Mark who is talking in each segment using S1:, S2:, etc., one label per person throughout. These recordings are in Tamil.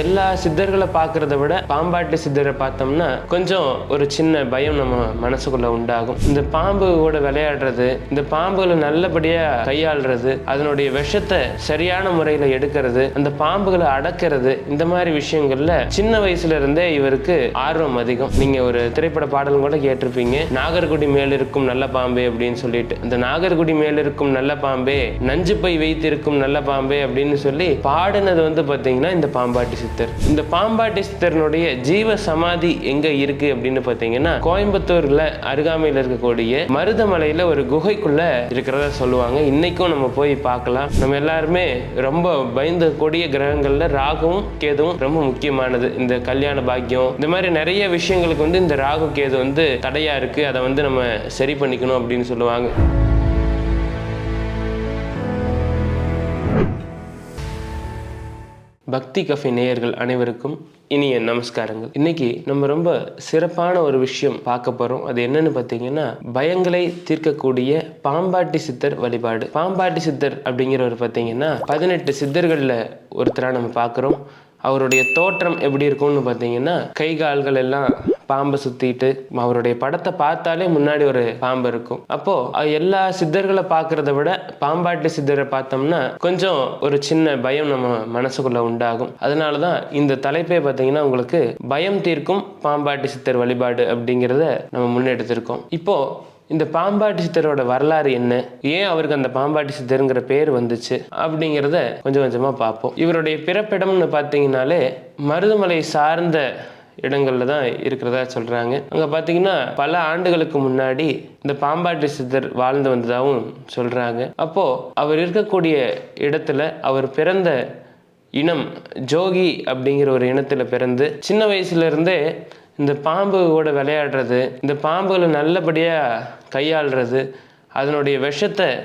S1: எல்லா சித்தர்களை பார்க்கறத விட பாம்பாட்டி சித்தரை பார்த்தோம்னா கொஞ்சம் ஒரு சின்ன பயம் நம்ம மனசுக்குள்ள உண்டாகும். இந்த பாம்பு கூட விளையாடுறது இந்த பாம்புகளை நல்லபடியா கையாளுறது அதனுடைய விஷத்தை சரியான முறையில எடுக்கிறது அந்த பாம்புகளை அடக்கிறது இந்த மாதிரி விஷயங்கள்ல சின்ன வயசுல இருந்தே இவருக்கு ஆர்வம் அதிகம். நீங்க ஒரு திரைப்பட பாடலும் கூட கேட்டிருப்பீங்க நாகர்குடி மேல் இருக்கும் நல்ல பாம்பே அப்படின்னு சொல்லிட்டு. அந்த நாகர்குடி மேல் இருக்கும் நல்ல பாம்பே நஞ்சு பை வைத்திருக்கும் நல்ல பாம்பே அப்படின்னு சொல்லி பாடினது வந்து பாத்தீங்கன்னா இந்த பாம்பாட்டி சித்தர். இந்த பாம்பாட்டி சித்தர்னுடைய ஜீவ சமாதி எங்க இருக்கு அப்படின்னு பாத்தீங்கன்னா கோயம்புத்தூர்ல அருகாமையில் இருக்கக்கூடிய மருதமலையில ஒரு குகைக்குள்ள இருக்கிறதா சொல்லுவாங்க. இன்னைக்கும் நம்ம போய் பார்க்கலாம். நம்ம எல்லாருமே ரொம்ப பயந்து கூடிய கிரகங்கள்ல ராகுவும் கேதுவும் ரொம்ப முக்கியமானது. இந்த கல்யாண பாக்கியம் இந்த மாதிரி நிறைய விஷயங்களுக்கு வந்து இந்த ராகு கேது வந்து தடையா இருக்கு. அதை வந்து நம்ம சரி பண்ணிக்கணும் அப்படின்னு சொல்லுவாங்க. பக்தி கஃபே நேயர்கள் அனைவருக்கும் இனிய நமஸ்காரங்கள். இன்னைக்கு நம்ம ரொம்ப சிறப்பான ஒரு விஷயம் பார்க்க போறோம். அது என்னன்னு பார்த்தீங்கன்னா பயங்களை தீர்க்கக்கூடிய பாம்பாட்டி சித்தர் வழிபாடு. பாம்பாட்டி சித்தர் அப்படிங்கிறவர் பார்த்தீங்கன்னா பதினெட்டு சித்தர்களில் ஒருத்தராக நம்ம பார்க்குறோம். அவருடைய தோற்றம் எப்படி இருக்கும்னு பார்த்தீங்கன்னா கை கால்கள் எல்லாம் பாம்பை சுத்திட்டு அவருடைய படத்தை பார்த்தாலே முன்னாடி ஒரு பாம்பு இருக்கும். அப்போ எல்லா சித்தர்களை பார்க்குறத விட பாம்பாட்டி சித்தரை பார்த்தோம்னா கொஞ்சம் ஒரு சின்ன பயம் நம்ம மனசுக்குள்ள உண்டாகும். அதனால தான் இந்த தலைப்பே பார்த்தீங்கன்னா உங்களுக்கு பயம் தீர்க்கும் பாம்பாட்டி சித்தர் வழிபாடு அப்படிங்கிறத நம்ம முன்னெடுத்திருக்கோம். இப்போ இந்த பாம்பாட்டி சித்தரோட வரலாறு என்ன? ஏன் அவருக்கு அந்த பாம்பாட்டி சித்தருங்கிற பேர் வந்துச்சு? அப்படிங்கிறத கொஞ்சம் கொஞ்சமாக பார்ப்போம். இவருடைய பிறப்பிடம்னு பார்த்தீங்கன்னாலே மருதமலை சார்ந்த இடங்கள்ல தான் இருக்கிறதா சொல்றாங்க. அங்க பார்த்தீங்கன்னா பல ஆண்டுகளுக்கு முன்னாடி இந்த பாம்பாட்டி சித்தர் வாழ்ந்து வந்ததாகவும் சொல்றாங்க. அப்போ அவர் இருக்கக்கூடிய இடத்துல அவர் பிறந்த இனம் ஜோகி அப்படிங்கிற ஒரு இனத்துல பிறந்து சின்ன வயசுல இருந்தே இந்த கூட விளையாடுறது இந்த பாம்புகளை நல்லபடியாக கையாளுறது அதனுடைய விஷத்தை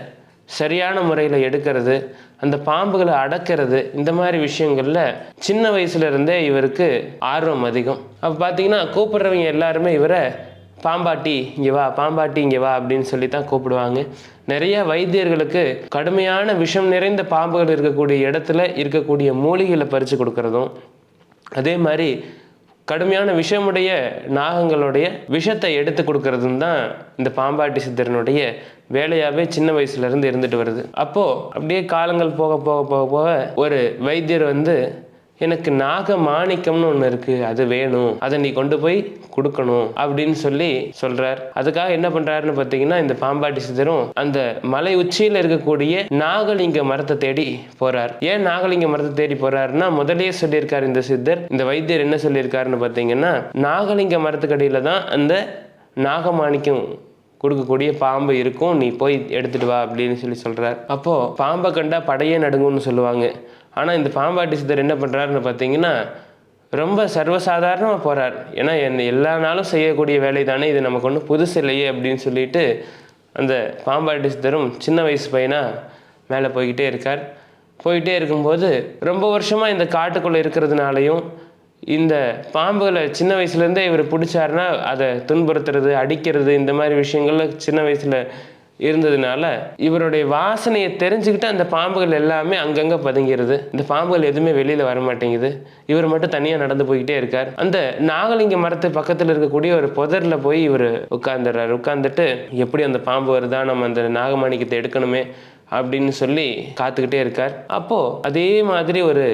S1: சரியான முறையில் எடுக்கிறது அந்த பாம்புகளை அடக்கிறது இந்த மாதிரி விஷயங்களில் சின்ன வயசுல இருந்தே இவருக்கு ஆர்வம் அதிகம். அப்போ பார்த்தீங்கன்னா கூப்பிட்றவங்க எல்லாருமே இவரை பாம்பாட்டி இங்கே வா பாம்பாட்டி இங்கே வா அப்படின்னு சொல்லி தான் கூப்பிடுவாங்க. நிறைய வைத்தியர்களுக்கு கடுமையான விஷம் நிறைந்த பாம்புகள் இருக்கக்கூடிய இடத்துல இருக்கக்கூடிய மூலிகைகளை பறித்து கொடுக்கறதும் அதே மாதிரி கடுமையான விஷமுடைய நாகங்களுடைய விஷத்தை எடுத்து கொடுக்கறதும் தான் இந்த பாம்பாட்டி சித்தரனுடைய வேலையாகவே சின்ன வயசுல இருந்து இருந்துட்டு வருது. அப்போ அப்படியே காலங்கள் போக போக போக போக ஒரு வைத்தியர் வந்து எனக்கு நாக மாணிக்கம்னு ஒன்று இருக்கு அது வேணும். அதை நீ கொண்டு போய் கொடுக்கணும் அப்படின்னு சொல்லி சொல்றார். அதுக்காக என்ன பண்றாருன்னு பார்த்தீங்கன்னா இந்த பாம்பாட்டி சிதரும் அந்த மலை உச்சியில் இருக்கக்கூடிய நாகலிங்க மரத்தை தேடி போறார். ஏன் நாகலிங்க மரத்தை தேடி போறாருன்னா முதலே சொல்லியிருக்கார் இந்த சித்தர். இந்த வைத்தியர் என்ன சொல்லியிருக்காருன்னு பார்த்தீங்கன்னா நாகலிங்க மரத்துக்கடியில தான் அந்த நாகமாணிக்கம் கொடுக்கக்கூடிய பாம்பு இருக்கும். நீ போய் எடுத்துட்டு வா அப்படின்னு சொல்லி சொல்றார். அப்போ பாம்பை கண்டா படையே நடுங்கும்னு சொல்லுவாங்க. ஆனால் இந்த பாம்பாட்டி சித்தர் என்ன பண்ணுறாருன்னு பார்த்தீங்கன்னா ரொம்ப சர்வசாதாரணமாக போகிறார் ஏன்னா என்ன எல்லா நாளும் செய்யக்கூடிய வேலை தானே இது நமக்கு ஒன்றும் புதுசு இல்லையே அப்படின்னு சொல்லிட்டு அந்த பாம்பாட்டி சித்தரும் சின்ன வயசு பையனாக மேலே போய்கிட்டே இருக்கார். போயிட்டே இருக்கும்போது ரொம்ப வருஷமாக இந்த காட்டுக்குள்ளே இருக்கிறதுனாலையும் இந்த பாம்புகளை சின்ன வயசுலேருந்தே இவர் பிடிச்சாருன்னா அதை துன்புறுத்துறது அடிக்கிறது இந்த மாதிரி விஷயங்கள்ல சின்ன வயசில் இருந்ததுனால இவருடைய வாசனையை தெரிஞ்சுக்கிட்டு அந்த பாம்புகள் எல்லாமே அங்கங்கே பதுங்கிடுது இந்த பாம்புகள் எதுவுமே வெளியில் வர மாட்டேங்குது. இவர் மட்டும் தனியாக நடந்து போய்கிட்டே இருக்கார். அந்த நாகலிங்க மரத்து பக்கத்தில் இருக்கக்கூடிய ஒரு புதரில் போய் இவர் உட்காந்துடுறாரு உட்காந்துட்டு எப்படி அந்த பாம்பு வருதா? நம்ம அந்த நாகமாணிக்கத்தை எடுக்கணுமே அப்படின்னு சொல்லி காத்துக்கிட்டே இருக்கார். அப்போது அதே மாதிரி ஒரு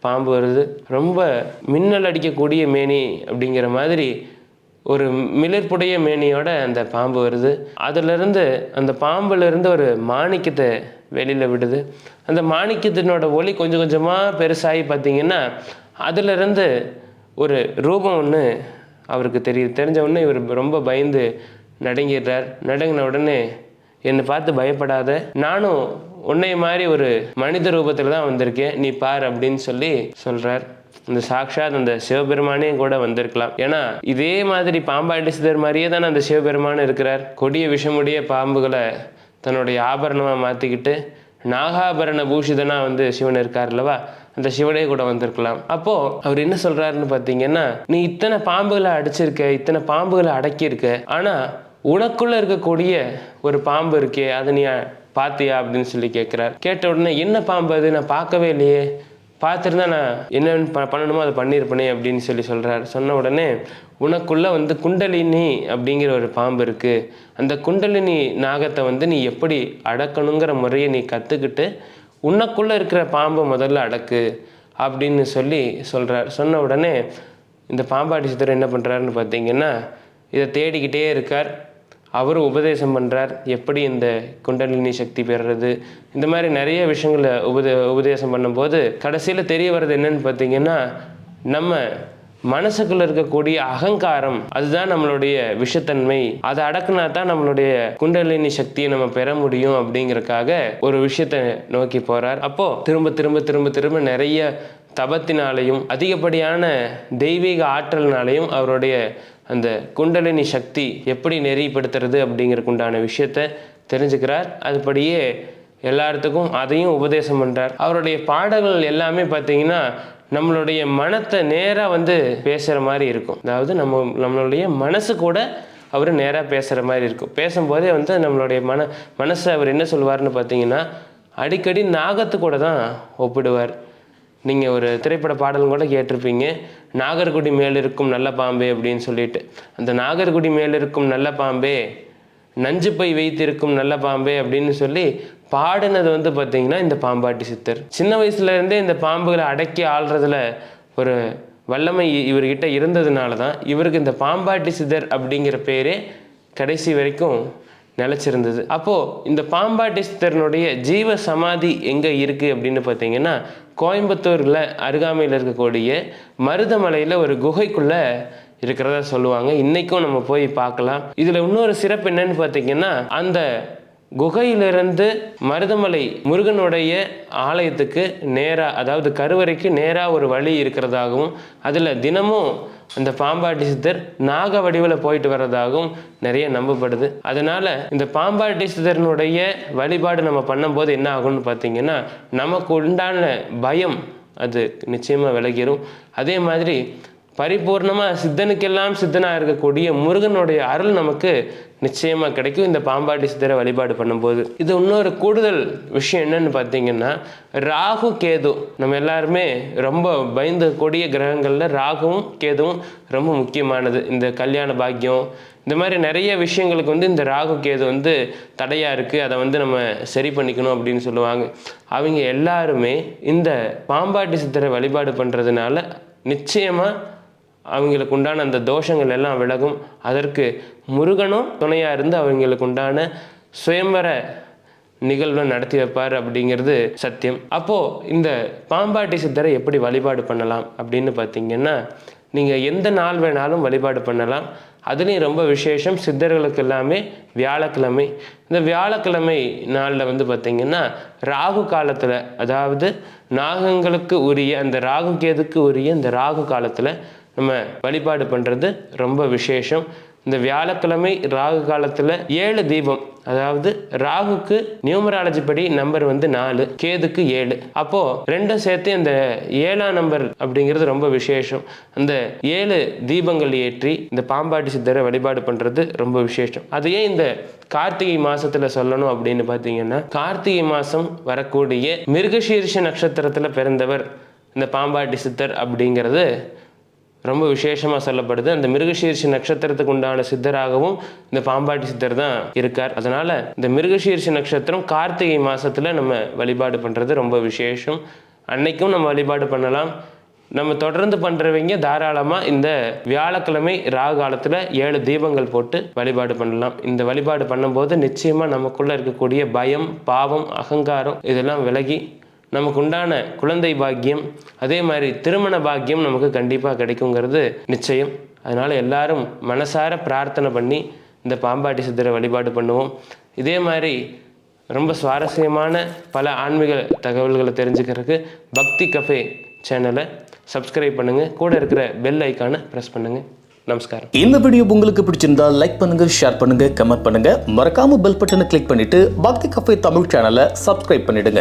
S1: பாம்பு வருது. ரொம்ப மின்னல் அடிக்கக்கூடிய மேனி அப்படிங்கிற மாதிரி ஒரு மிளிர்ப்புடைய மேனியோட அந்த பாம்பு வருது. அதிலிருந்து அந்த பாம்புலேருந்து ஒரு மாணிக்கத்தை வெளியில் விடுது. அந்த மாணிக்கத்தினோட ஒளி கொஞ்சம் கொஞ்சமாக பெருசாகி பார்த்தீங்கன்னா அதிலிருந்து ஒரு ரூபம் ஒன்று அவருக்கு தெரியுது. தெரிஞ்ச உடனே இவர் ரொம்ப பயந்து நடுங்கிடுறார். நடுங்கின உடனே என்னை பார்த்து பயப்படாத. நானும் உன்னை மாதிரி ஒரு மனித ரூபத்தில் தான் வந்திருக்கேன். நீ பார் அப்படின்னு சொல்லி சொல்கிறார் இந்த சாக்ஷாத் அந்த சிவபெருமானே கூட வந்திருக்கலாம். ஏன்னா இதே மாதிரி பாம்பு அடிச்சதர் மாதிரியே தானே அந்த சிவபெருமான் இருக்கிறார். கொடிய விஷமுடைய பாம்புகளை தன்னுடைய ஆபரணமாக மாற்றிக்கிட்டு நாகாபரண பூஷிதனா வந்து சிவன் இருக்கார் அல்லவா? அந்த சிவனே கூட வந்திருக்கலாம். அப்போ அவர் என்ன சொல்றாருன்னு பார்த்தீங்கன்னா நீ இத்தனை பாம்புகளை அடிச்சிருக்க இத்தனை பாம்புகளை அடக்கியிருக்க ஆனால் உனக்குள்ள இருக்கக்கூடிய ஒரு பாம்பு இருக்கே அதை நீ பார்த்தியா? அப்படின்னு சொல்லி கேட்குறார். கேட்ட உடனே என்ன பாம்பு அது? நான் பார்க்கவே இல்லையே. பார்த்துருந்தா நான் என்னென்னு ப பண்ணணுமோ அதை பண்ணியிருப்பேனே அப்படின்னு சொல்லி சொல்கிறார் சொன்ன உடனே உனக்குள்ளே வந்து குண்டலினி அப்படிங்கிற ஒரு பாம்பு இருக்குது அந்த குண்டலினி நாகத்தை வந்து நீ எப்படி அடக்கணுங்கிற முறையை நீ கற்றுக்கிட்டு உனக்குள்ளே இருக்கிற பாம்பை முதல்ல அடக்கு அப்படின்னு சொல்லி சொல்கிறார் சொன்ன உடனே இந்த பாம்பாட்டி சித்தர் என்ன பண்ணுறாருன்னு பார்த்தீங்கன்னா இதை தேடிக்கிட்டே இருக்கார். அவர் உபதேசம் பண்ணுறார் எப்படி இந்த குண்டலினி சக்தி பெறுறது? இந்த மாதிரி நிறைய விஷயங்களை உபதே உபதேசம் பண்ணும்போது கடைசியில் தெரிய வர்றது என்னன்னு பார்த்தீங்கன்னா நம்ம மனசுக்குள்ள இருக்கக்கூடிய அகங்காரம் அதுதான் நம்மளுடைய விஷத்தன்மை. அதை அடக்குனா தான் நம்மளுடைய குண்டலினி சக்தியை நம்ம பெற முடியும் அப்படிங்கறக்காக ஒரு விஷயத்தை நோக்கி போறார். அப்போ திரும்ப திரும்ப திரும்ப திரும்ப நிறைய தபத்தினாலையும் அதிகப்படியான தெய்வீக ஆற்றல்னாலையும் அவருடைய அந்த குண்டலினி சக்தி எப்படி நெறிப்படுத்துறது அப்படிங்கிறக்குண்டான விஷயத்தை விஷயத்த தெரிஞ்சுக்கிறார். அதுபடியே எல்லாத்துக்கும் அதையும் உபதேசம் பண்ணுறார் அவருடைய பாடல்கள் எல்லாமே பார்த்தீங்கன்னா நம்மளுடைய மனத்தை நேராக வந்து பேசுகிற மாதிரி இருக்கும். அதாவது நம்ம நம்மளுடைய மனசு கூட அவர் நேராக பேசுகிற மாதிரி இருக்கும். பேசும்போதே வந்து நம்மளுடைய மன மனசை அவர் என்ன சொல்லுவார்னு பார்த்தீங்கன்னா அடிக்கடி நாகத்து கூட தான் ஒப்பிடுவார். நீங்கள் ஒரு திரைப்பட பாடலும் கூட கேட்டிருப்பீங்க. நாகர்குடி மேல் இருக்கும் நல்ல பாம்பே அப்படின்னு சொல்லிட்டு. அந்த நாகர்குடி மேலிருக்கும் நல்ல பாம்பே நஞ்சு பை வைத்திருக்கும் நல்ல பாம்பே அப்படின்னு சொல்லி பாடினது வந்து பார்த்திங்கன்னா இந்த பாம்பாட்டி சித்தர். சின்ன வயசுலேருந்தே இந்த பாம்புகளை அடக்கி ஆள்றதுல ஒரு வல்லமை இவர்கிட்ட இருந்ததுனால தான் இவருக்கு இந்த பாம்பாட்டி சித்தர் அப்படிங்கிற பேரே கடைசி வரைக்கும் நிலச்சிருந்தது. அப்போது இந்த பாம்பாட்டிஸ்தரனுடைய ஜீவ சமாதி எங்கே இருக்குது அப்படின்னு பார்த்தீங்கன்னா கோயம்புத்தூரில் அருகாமையில் இருக்கக்கூடிய மருதமலையில் ஒரு குகைக்குள்ளே இருக்கிறதா சொல்லுவாங்க. இன்றைக்கும் நம்ம போய் பார்க்கலாம். இதில் இன்னொரு சிறப்பு என்னன்னு பார்த்தீங்கன்னா அந்த குகையிலிருந்து மருதமலை முருகனுடைய ஆலயத்துக்கு நேராக அதாவது கருவறைக்கு நேராக ஒரு வழி இருக்கிறதாகவும் அதில் தினமும் அந்த பாம்பாட்டி சித்தர் நாக வடிவில் போயிட்டு வர்றதாகவும் நிறைய நம்பப்படுது. அதனால இந்த பாம்பாட்டி சித்தரனுடைய வழிபாடு நம்ம பண்ணும்போது என்ன ஆகும்னு பார்த்தீங்கன்னா நமக்கு உண்டான பயம் அது நிச்சயமாக விலகிடும் அதே மாதிரி பரிபூர்ணமாக சித்தனுக்கெல்லாம் சித்தனாக இருக்கக்கூடிய முருகனுடைய அருள் நமக்கு நிச்சயமாக கிடைக்கும். இந்த பாம்பாட்டி சித்தரை வழிபாடு பண்ணும்போது. இது இன்னொரு கூடுதல் விஷயம் என்னன்னு பார்த்தீங்கன்னா ராகு கேது. நம்ம எல்லாருமே ரொம்ப பயந்தக்கூடிய கிரகங்களில் ராகுவும் கேதுவும் ரொம்ப முக்கியமானது. இந்த கல்யாண பாக்கியம் இந்த மாதிரி நிறைய விஷயங்களுக்கு வந்து இந்த ராகு கேது வந்து தடையாக இருக்குது அதை வந்து நம்ம சரி பண்ணிக்கணும் அப்படின்னு சொல்லுவாங்க. அவங்க எல்லாருமே இந்த பாம்பாட்டி சித்தரை வழிபாடு பண்ணுறதுனால நிச்சயமாக அவங்களுக்கு உண்டான அந்த தோஷங்கள் எல்லாம் விலகும். அதற்கு முருகனும் துணையாக இருந்து அவங்களுக்கு உண்டான சுயம்பர நிகழ்வை நடத்தி வைப்பார் அப்படிங்கிறது சத்தியம். அப்போது இந்த பாம்பாட்டி சித்தரை எப்படி வழிபாடு பண்ணலாம் அப்படின்னு பார்த்தீங்கன்னா நீங்கள் எந்த நாள் வேணாலும் வழிபாடு பண்ணலாம். அதுலேயும் ரொம்ப விசேஷம் சித்தர்களுக்கு எல்லாமே வியாழக்கிழமை. இந்த வியாழக்கிழமை நாளில் வந்து பார்த்திங்கன்னா ராகு காலத்தில் அதாவது நாகங்களுக்கு உரிய அந்த ராகு கேதுக்கு உரிய இந்த ராகு காலத்தில் நம்ம வழிபாடு பண்ணுறது ரொம்ப விசேஷம். இந்த வியாழக்கிழமை ராகு காலத்தில் ஏழு தீபம் அதாவது ராகுக்கு நியூமராலஜி படி நம்பர் வந்து நாலு கேதுக்கு ஏழு. அப்போ ரெண்டும் சேர்த்து அந்த ஏழாம் நம்பர் அப்படிங்கிறது ரொம்ப விசேஷம். அந்த ஏழு தீபங்கள் ஏற்றி இந்த பாம்பாட்டி சித்தரை வழிபாடு பண்றது ரொம்ப விசேஷம். அது ஏன் இந்த கார்த்திகை மாசத்துல சொல்லணும் அப்படின்னு பார்த்தீங்கன்னா கார்த்திகை மாசம் வரக்கூடிய மிருகசீர்ஷ நட்சத்திரத்தில் பிறந்தவர் இந்த பாம்பாட்டி சித்தர் அப்படிங்கிறது ரொம்ப விசேஷமாக சொல்லப்படுது. அந்த மிருகசீர்ஷி நட்சத்திரத்துக்கு உண்டான சித்தராகவும் இந்த பாம்பாட்டி சித்தர் தான் இருக்கார். அதனால் இந்த மிருகசீர்ஷி நட்சத்திரம் கார்த்திகை மாதத்தில் நம்ம வழிபாடு பண்ணுறது ரொம்ப விசேஷம். அன்னைக்கும் நம்ம வழிபாடு பண்ணலாம். நம்ம தொடர்ந்து பண்ணுறவங்க தாராளமாக இந்த வியாழக்கிழமை ராகு காலத்தில் ஏழு தீபங்கள் போட்டு வழிபாடு பண்ணலாம். இந்த வழிபாடு பண்ணும்போது நிச்சயமாக நமக்குள்ளே இருக்கக்கூடிய பயம் பாவம் அகங்காரம் இதெல்லாம் விலகி நமக்கு உண்டான குழந்தை பாக்கியம் அதே மாதிரி திருமண பாக்கியம் நமக்கு கண்டிப்பாக கிடைக்குங்கிறது நிச்சயம். அதனால் எல்லாரும் மனசார பிரார்த்தனை பண்ணி இந்த பாம்பாட்டி சித்தரை வழிபாடு பண்ணுவோம். இதே மாதிரி ரொம்ப சுவாரஸ்யமான பல ஆன்மீக தகவல்களை தெரிஞ்சுக்கிறதுக்கு பக்தி கஃபே சேனலை சப்ஸ்கிரைப் பண்ணுங்கள் கூட இருக்கிற பெல் ஐக்கானை ப்ரெஸ் பண்ணுங்கள் நமஸ்காரம்.
S2: இந்த வீடியோ உங்களுக்கு பிடிச்சிருந்தா லைக் பண்ணுங்க ஷேர் பண்ணுங்க கமெண்ட் பண்ணுங்க. மறக்காம பெல் பட்டனை கிளிக் பண்ணிட்டு பக்தி கஃபே தமிழ் சேனலை சப்ஸ்கிரைப் பண்ணிடுங்க.